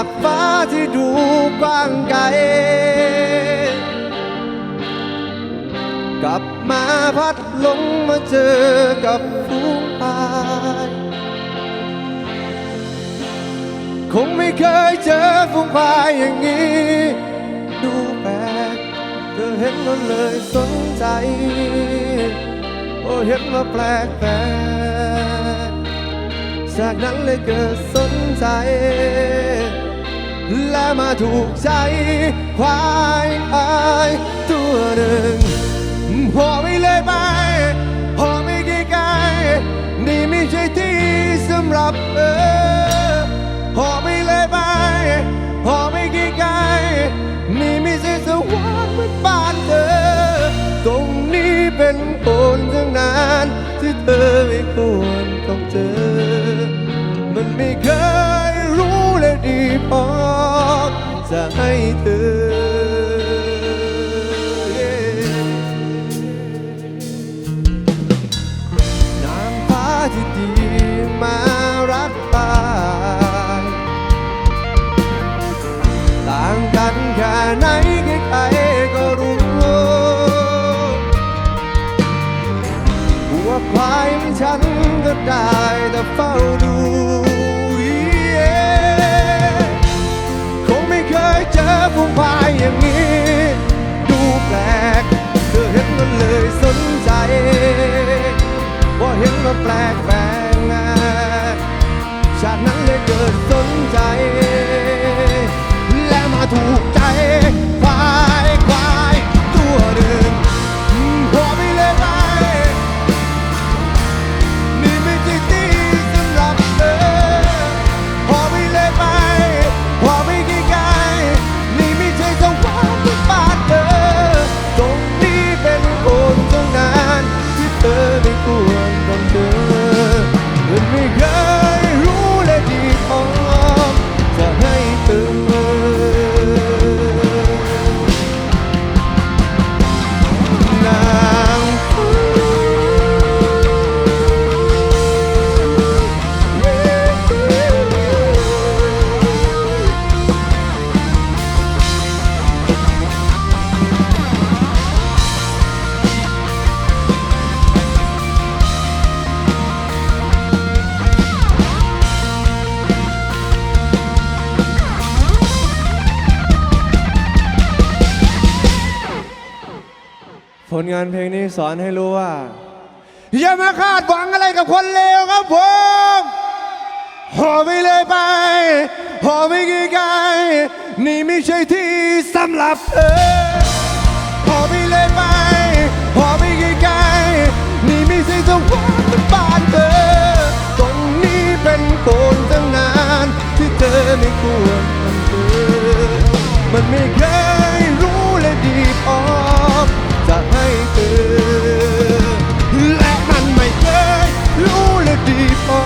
จากฟ้าที่ดูกว้างไกล กลับมาพัดลงมาเจอกับฝูงพายคงไม่เคยเจอฝูงพายอย่างนี้ ดูแปลกเธอเห็นก็เลยสนใจ โอ้เห็นว่าแปลกแปลกจากนั้นเลยเกิดสนใจ มาถูกใจควายอายตัวหนึ่งพอไม่เลยไปพอไม่ไกลๆนี่ไม่ใช่ที่สำหรับเธอพอไม่เลยไปพอไม่ไกลๆนี่ไม่ใช่สวรรค์เหมือนบ้านเธอ ตรงนี้เป็นคนทั้งนั้นที่เธอไม่ควรต้องเจอ มันไม่เคยรู้เลยดีพอ จะให้เธอ แปลกแปลกชาตินั้น งานเพลงนี้สอนให้รู้ว่า อย่ามาคาดหวังอะไรกับคนเลวครับผมหอไปเลยไปหอไปไกลๆนี่ไม่ใช่ที่สำหรับเธอหอไปเลยไปหอไปไกลๆนี่ไม่ใช่จังหวะเป็นบ้านเธอ ตรงนี้เป็นคนตั้งนานที่เธอไม่ควรทำเธอมันไม่เคยรู้เลยดีพอ จะให้เธอและมันไม่เคยรู้เลยดีพอ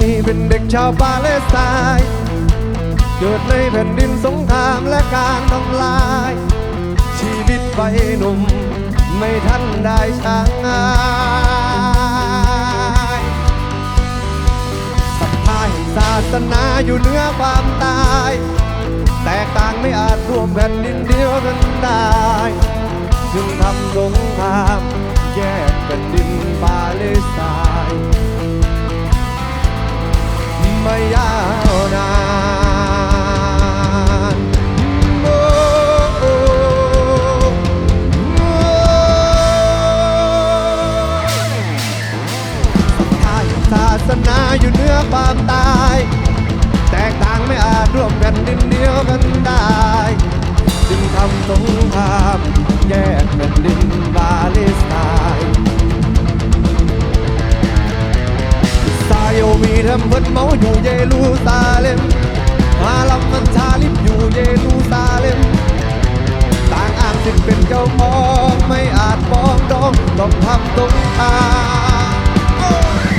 มีเป็นเด็กชาวปาเลสไตน์เกิดในแผ่นดินสงครามและการทำลาย ชีวิตวัยหนุ่มไม่ทันได้ช่างอายศรัทธาแห่งศาสนาอยู่เหนือความตาย แตกต่างไม่อาจร่วมแผ่นดินเดียวกันได้จึงทำสงครามแยกแผ่นดินปาเลสไตน์ มายาวนานโอ้โอโอทาอยู่ศาสนาอยู่เนื้อความตาย แตกต่างไม่อาจร่วมกันดินเดียวกันได้ จึงทำสงครามแยกแผ่นดินบาเลสไตน์ วีทำเพิ่นเมาอยู่เยรูซาเล็มมาลำมันชาลิบอยู่เยรูซาเล็มต่างอ้างสิทธิ์เป็นเจ้าของไม่อาจฟ้องดองต้องทำตรงทาง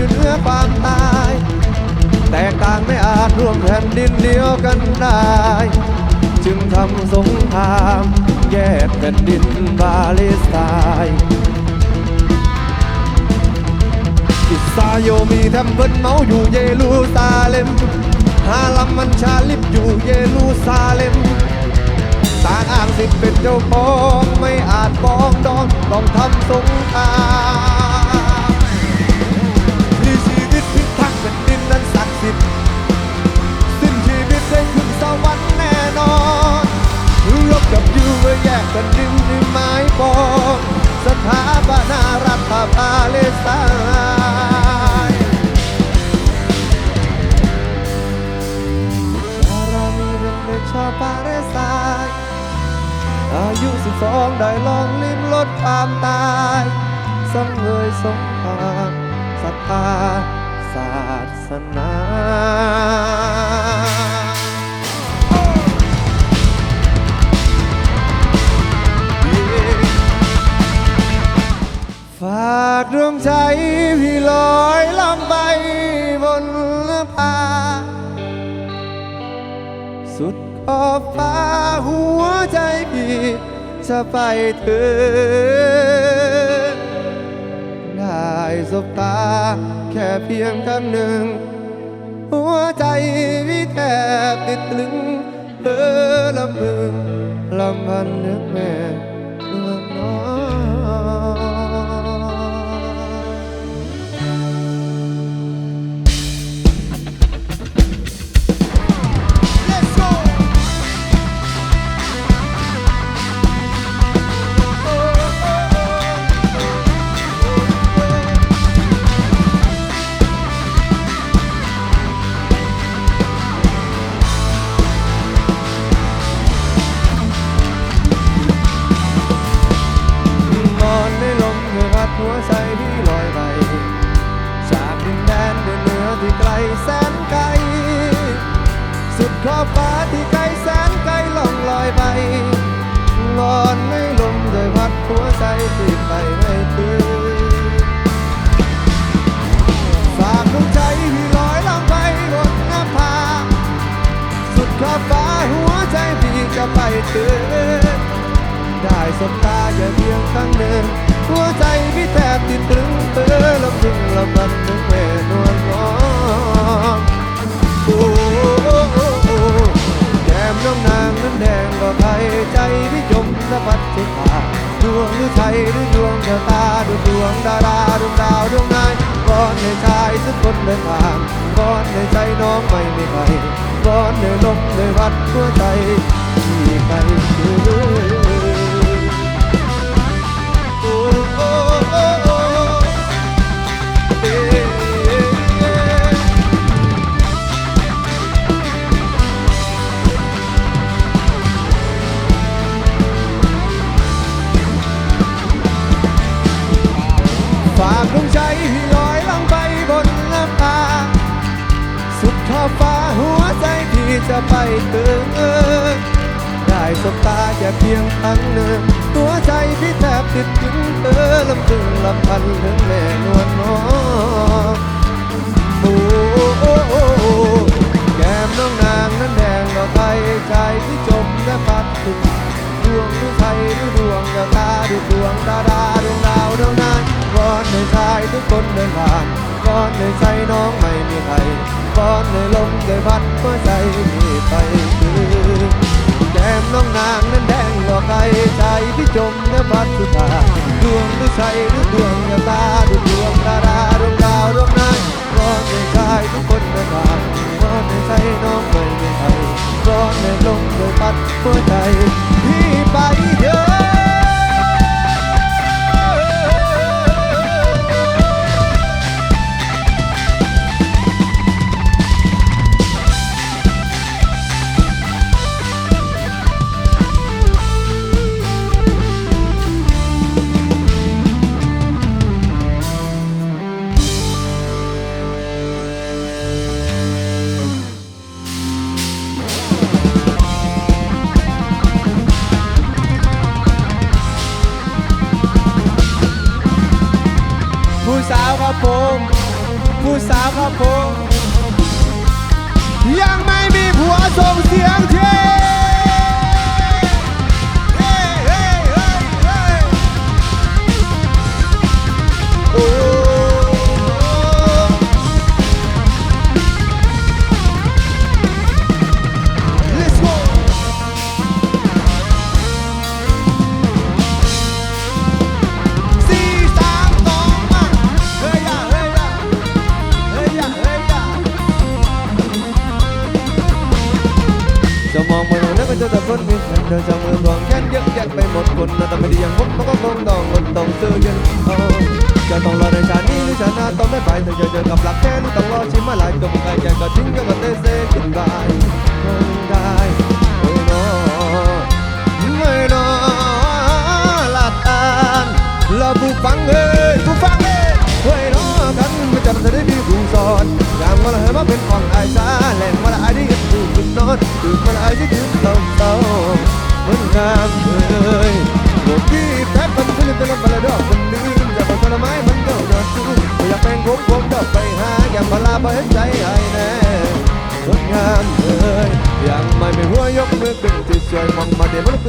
อยู่เหนือความตาย แตกต่างไม่อาจร่วมแผ่นดินเดียวกันได้ จึงทำสงครามแยกแผ่นดินปาเลสไตน์อิสราโยมีแทมเพิลเมาอยู่เยรูซาเล็มฮาลัมมันชาลิบอยู่เยรูซาเล็มต่างอ้างสิทธิ์เป็นเจ้าของไม่อาจฟ้องดองต้องทำสงครามากดวงใจพี่ลอยล่องไปบนเรือพาสุดขอบฟ้าหัวใจพี่จะไปถึงได้สบตาแค่เพียงครั้งหนึ่ง หัวใจพี่แทบติดตรึงเออลำพึงลำพันนึกแม่ จะไปถึงได้สบตาแค่เพียงครั้งหนึ่งหัวใจพี่แทบติดตรึงเออลำพึงลำพันถึงแม่นวลน้องโอ้โอ้โอ้โอ้แก้มน้องนางนั้นแดงกว่าใครใจพี่จมสะพัดสุดตาดวงหรือใจหรือดวงแก้วตาดูดวงดาราดวงดาวดวงนายก่อนให้ชายสักคนเดินทางก่อนให้ใจน้องไม่มีใครก่อนให้ลมให้พัดหัวใจ ค่เพียงครั้งหนึ่งหัวใจพี่แทบติดถึงเธอลำพึงลำพันถึงแม่นวลน้องโอ้แก้มน้องนางนั้นแดงกว่าใครใจที่จมและพัดถึงดวงหรือไทยหรือดวงดาวตาดูดวงดาราดวงดาวดวงนายให้ชายทุกคนเดินผ่านก่อนให้ใจน้องไม่มีใครก่อนให้ลมเคยพัดหัวใจพี่ไปคือ แก้มน้องนางนั้นแดงกว่าใครใจพี่จมเนื้อพัดสุดาดวงหรือใสหรือดวงยาตา ครับผมผู้สาวครับผมยังไม่มีผัวส่งเสียงเทเแต่คนมีฉันเธอจะมือรองแค้นเยอะแยะไปหมดคนนะแต่ไม่ได้ยังพบมันก็คงต้องมันต้องซื้อเย็นเอาจะต้องรอในชาตินี้หรือชาติหน้าต้องไม่ไปเธอจะเจอกับหลักแค่นี้ต้องรอชิมมาหลายจมไกลแกก็ทิ้งก็เตะเซ่ขึ้นได้ได้โอ้ยน้อไม่นอลาตานลาผู้ฟังเอ้ยผู้ฟังเอ้ยเฮ้ยน้อกันไม่จำจะได้ดีผู้สอนยามมาเลยมาเป็นของไอ้สาแหล่งมาละไอ้ที่ตื่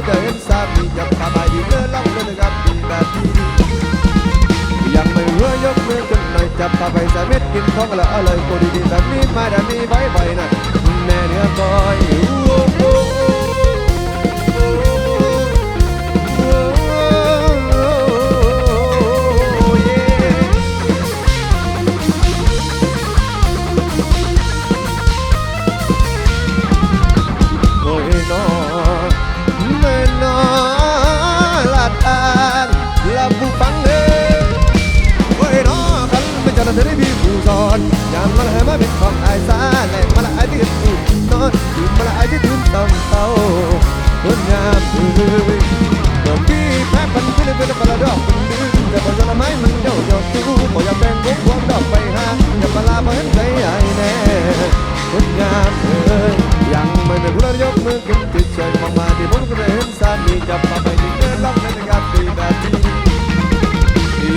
มาเดี๋ยวมันก็จะเห็นสามีจับขาไปดีเลื่อนล่องเลยนะครับดีแบบนี้ยังไม่หัวยกมือขึ้นหน่อยจับขาไปสามิดกินของละอะไรก็ดีๆแบบนี้มาแต่มีไว้ไว้นะแม่เนื้อก้อย ยังไม่เป็นผู้ยกมือขึ้นติดใจมองมาที่ผมก็ได้เห็นสามีจับมาไปที่เดินล่องในการตีแบบนี้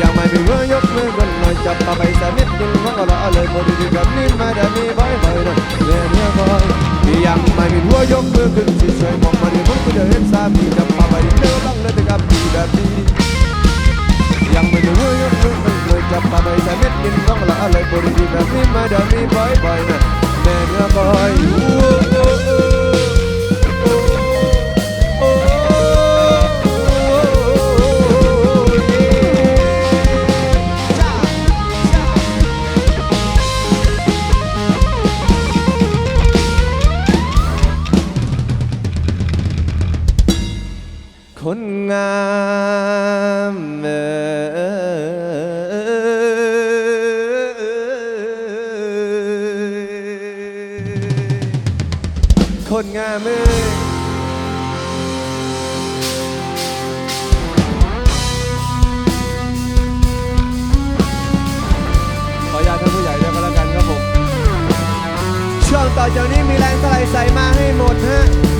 ยังไม่เป็นผู้ยกมือขึ้นหน่อยจับมาไปสามีกินของก็ละเลยพอดีกับนี้มาได้มีบ่อยบ่อยนะเรื่อยเรื่อยบ่อยยังไม่เป็นผู้ยกมือขึ้นติดใจมองมาที่ผมก็ได้เห็นสามีจับมาไปที่เดินล่องในการตีแบบนี้ยังไม่รู้ยกมือมันเลยจับปาไปแต่เม็ดกินต้องละอะไรบริดีแบบนี้มาเดี๋ยวนี้บ่อยนะแม่เนื้อบ่อยโอ้โอ้ จากนี้มีแรงเท่าไหร่ใส่มาให้หมดฮะ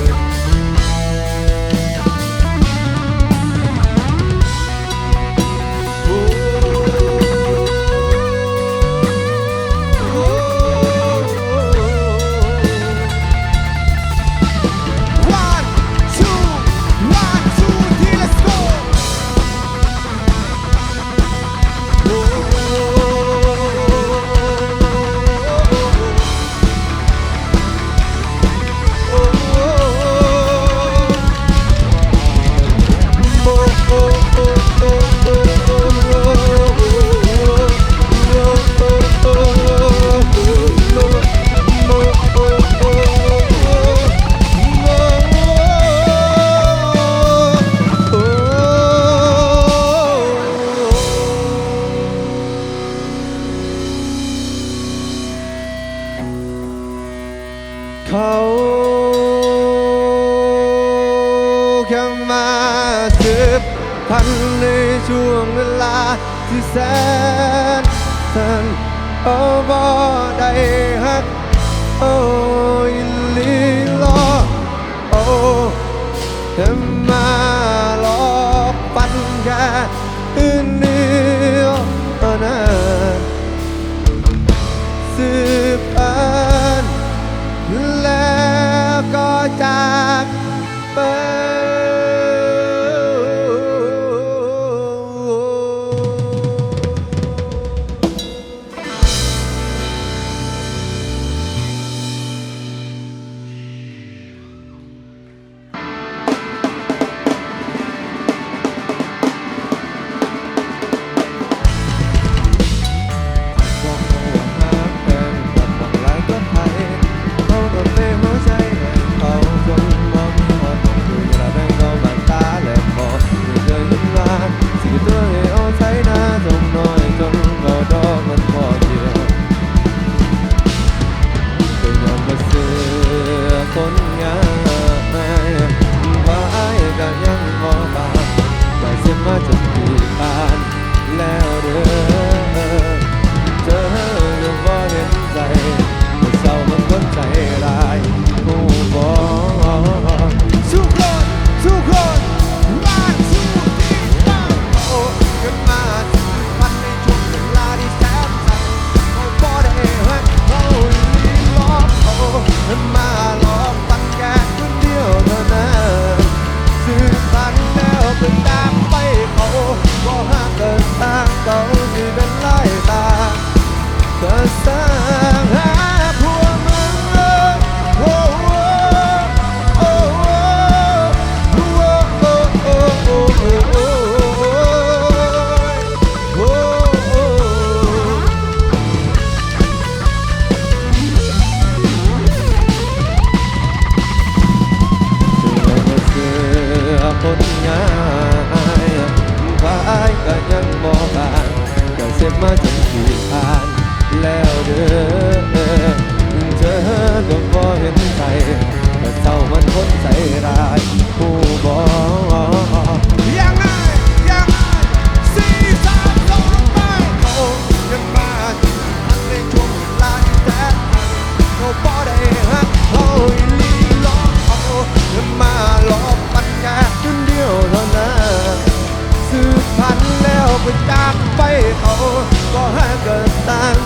oh.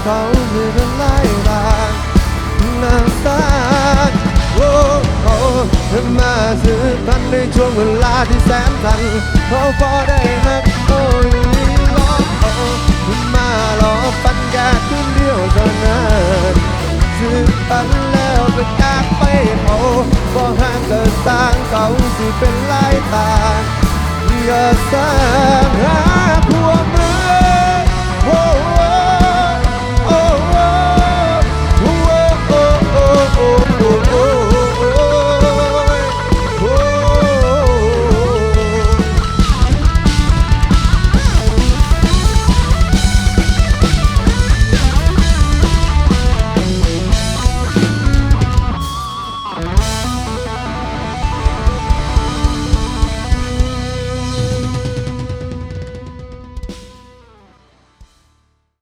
เขาไม่เป็นไรบ้างน้ำตาโอ้โอ้มาสืบพันในช่วงเวลาที่แสนสั้นเขาพอได้นักโอ้ยลอกโอ้มาหลอปัญญขึ้นเดียวเท่านั้นสืบปันแล้วไปจากไปเขาบ่ห่างเกินต่างเขาสิเป็นลายตาอย่าสร้ามหาผู้